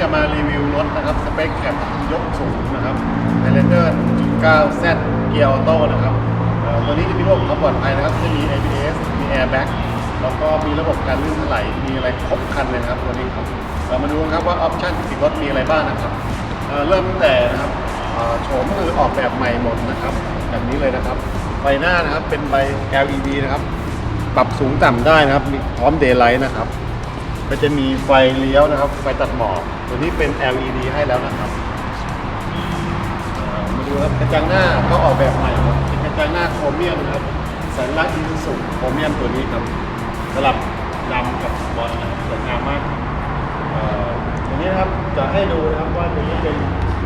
จะมารีวิวรถนะครับสเปคแคปยกสูงนะครับ Highlander 1.9 Z เกียร์ออโต้นะครับตัวนี้จะมีระบบความปลอดภัยนะครับจะมี ABS มี Airbag แล้วก็มีระบบการลื่นถลายมีอะไรครบคันเลยครับตัวนี้ครับเรามาดูครับว่าออปชั่นติดรถมีอะไรบ้างนะครับเริ่มตั้งแต่นะครับโฉมคือออกแบบใหม่หมดนะครับแบบนี้เลยนะครับใบหน้านะครับเป็นใบ LED นะครับ ปรับสูงต่ำได้นะครับพร้อมเดย์ไลท์นะครับ ก็จะมีไฟเลี้ยวนะครับ ไฟตัดหมอกตัวนี้เป็น LED ให้แล้วนะครับอ่อมาดูครับกระจังหน้าก็ออกแบบใหม่หมดเป็นกระจังหน้าโครเมียมนะครับสัญลักษณ์อินสุโครเมียมตัวนี้ครับสลับดำกับบอลนะครับสวยงามมากเอ่อตัวนี้นะครับจะให้ดูนะครับว่าตัวนี้เป็น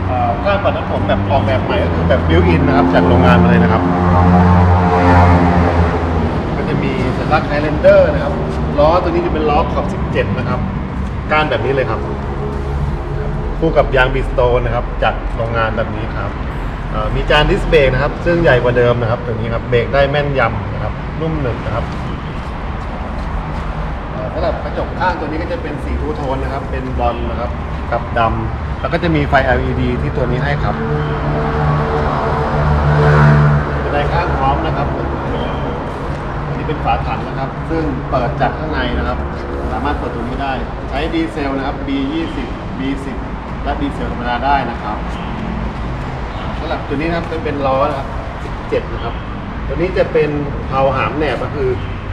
เอ่อข้างปัดน้ำผมแบบออกแบบใหม่ก็คือแบบบิวอินนะครับจากโรงงานมาเลยนะครับ ก็จะมีสัญลักษณ์ไฮแลนเดอร์นะครับ ล้อตัวนี้จะเป็นล้อขอบ 17 นะครับ ก้านแบบนี้เลยครับ คู่กับยางบิสโตนนะครับ จากโรงงานแบบนี้ครับมีจานดิสเบรกนะครับ ซึ่งใหญ่กว่าเดิมนะครับ ตัวนี้ครับเบรกได้แม่นยำนะครับนุ่มหนึบนะครับสำหรับกระจกข้างตัวนี้ก็จะเป็นสีทูโทนนะครับ เป็นบอลนะครับ กับดำแล้วก็จะมีไฟ LED ที่ตัวนี้ให้ครับจะได้ข้าง พร้อมนะครับอันนี้เป็นฝาถังนะครับ ซึ่งเปิดจากข้างในนะครับ สามารถเปิดตรงนี้ได้ ใช้ดีเซลนะครับ B20 B10 และดีเซลธรรมดาได้นะครับสำหรับตัวนี้นะครับจะเป็นล้อนะครับ17นะครับ ตัวนี้จะเป็นเพลาหามแหนบก็คือ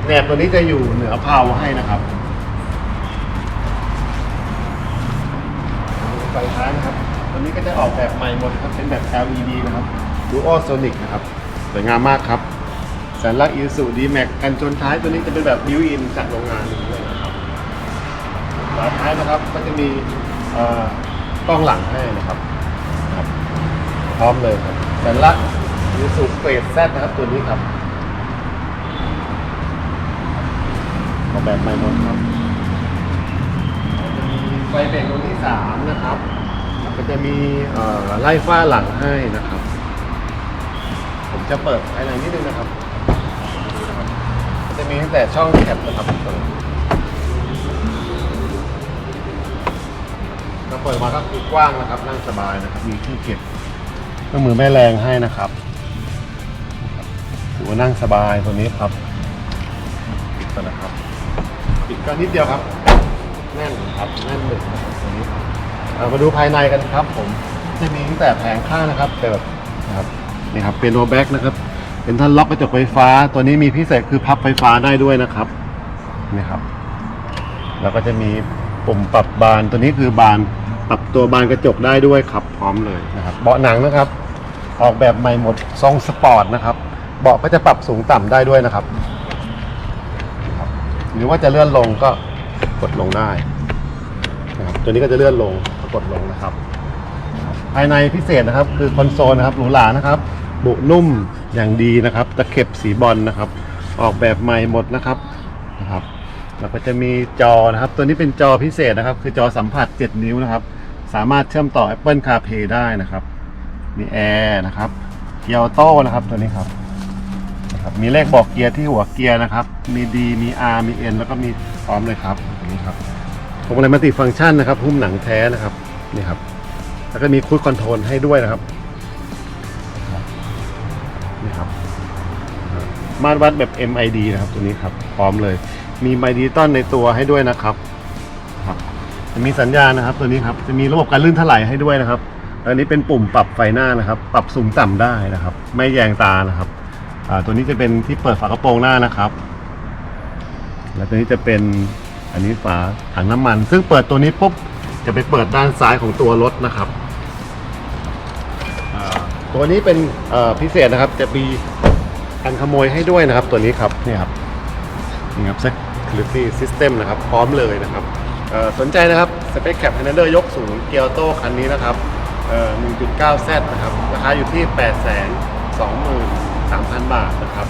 แหนบตัวนี้จะอยู่เหนือเพลาให้นะครับไฟท้ายนะครับ ตัวนี้ก็จะออกแบบใหม่หมดครับเป็นแบบ LED นะครับ Duo Sonic นะครับสวยงามมากครับ สัญลักษณ์อีสุดีแม็กกันชนท้ายตัวนี้จะเป็นแบบบิวอินจากโรงงานนี้เลยนะครับฝาท้ายนะครับก็จะมีกล้องหลังให้นะครับพร้อมเลยครับสัญลักษณ์อีสุเกรดแซนะครับตัวนี้ครับออกแบบใหม่หมดครับจะมีไฟเบรกดวที่สามนะครับก็จะมีไล่ฟ้าหลังให้นะครับ ผมจะเปิดภายในนิดนึงนะครับ จะมีตั้งแต่ช่องแคปนะครับเราเปิดมาก็คือกว้างนะครับนั่งสบายนะครับ มีที่เก็บเครื่องมือแม่แรงให้นะครับถือว่านั่งสบายตัวนี้ครับปิดก่อนนะครับปิดก็นิดเดียวครับ แน่นครับแน่นหนึบตัวนี้เอามาดูภายในกันครับ ผมจะมีตั้งแต่แผงข้างนะครับเปิดนะครับนี่ครับเป็นโนแบ็กนะครับ เป็นท่านล็อกกระจกไฟฟ้า ตัวนี้มีพิเศษคือพับไฟฟ้าได้ด้วยนะครับนี่ครับ แล้วก็จะมีปุ่มปรับบานตัวนี้คือบานปรับตัวบานกระจกได้ด้วยครับ พร้อมเลยนะครับ เบาะหนังนะครับ ออกแบบใหม่หมดทรงสปอร์ตนะครับ เบาะก็จะปรับสูงต่ำได้ด้วยนะครับ หรือว่าจะเลื่อนลงก็กดลงได้นะครับตัวนี้ก็จะเลื่อนลงกดลงนะครับ ภายในพิเศษนะครับ คือคอนโซลนะครับหรูหรานะครับ บุนุ่มอย่างดีนะครับ ตะเข็บสีบอลนะครับ ออกแบบใหม่หมดนะครับนะครับ แล้วก็จะมีจอนะครับ ตัวนี้เป็นจอพิเศษนะครับ คือจอสัมผัส 7 นิ้วนะครับ สามารถเชื่อมต่อ Apple CarPlay ได้นะครับ มีแอร์นะครับเกียร์ออโต้นะครับตัวนี้ครับนะครับ มีเลขบอกเกียร์ที่หัวเกียร์นะครับ มี D มี R มี N แล้วก็มีพร้อมเลยครับตัวนี้ครับพวงมาลัยมัลติฟังก์ชันนะครับหุ้มหนังแท้นะครับนี่ครับ แล้วก็มีคูดคอนโทรลให้ด้วยนะครับ นี่ครับมาตรวัดแบบ MID นะครับตัวนี้ครับ พร้อมเลย มีไมดิจิตอลในตัวให้ด้วยนะครับครับ จะมีสัญญาณนะครับ ตัวนี้ครับจะมีระบบการลื่นถลายให้ด้วยนะครับอันนี้เป็นปุ่มปรับไฟหน้านะครับ ปรับสูงต่ำได้นะครับ ไม่แยงตานะครับตัวนี้จะเป็นที่เปิดฝากระโปรงหน้านะครับ แล้วตัวนี้จะเป็นอันนี้ฝาถังน้ำมัน ซึ่งเปิดตัวนี้ปุ๊บจะไปเปิดด้านซ้ายของตัวรถนะครับ ตัวนี้เป็นพิเศษนะครับจะมีกันขโมยให้ด้วยนะครับ ตัวนี้ครับนี่ครับนี่ครับ security system นะครับ พร้อมเลยนะครับสนใจนะครับ Space Cap h a n d l e r ยกสูงเกียร์โต้คันนี้นะครับเอ่อ 1.9Z นะครับ ราคาอยู่ที่ 8 2 3 0 0 0 บาทนะครับ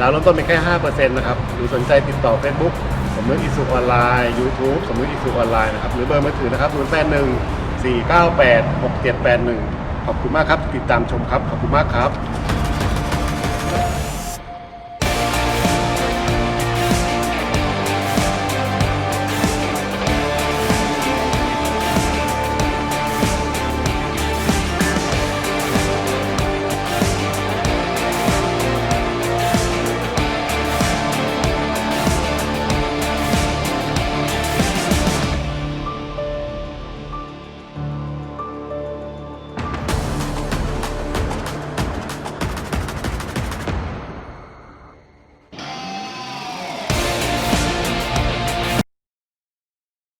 ดาวน์เริ่มต้นเป็นแค่ 5%นะครับ หรือสนใจติดต่อ Facebook สมนึกอิสุออนไลน์ YouTube สมนึกอิสุออนไลน์นะครับ หรือเบอร์มือถือนะครับ 081 498 6781 ขอบคุณมากครับ ติดตามชมครับ ขอบคุณมากครับ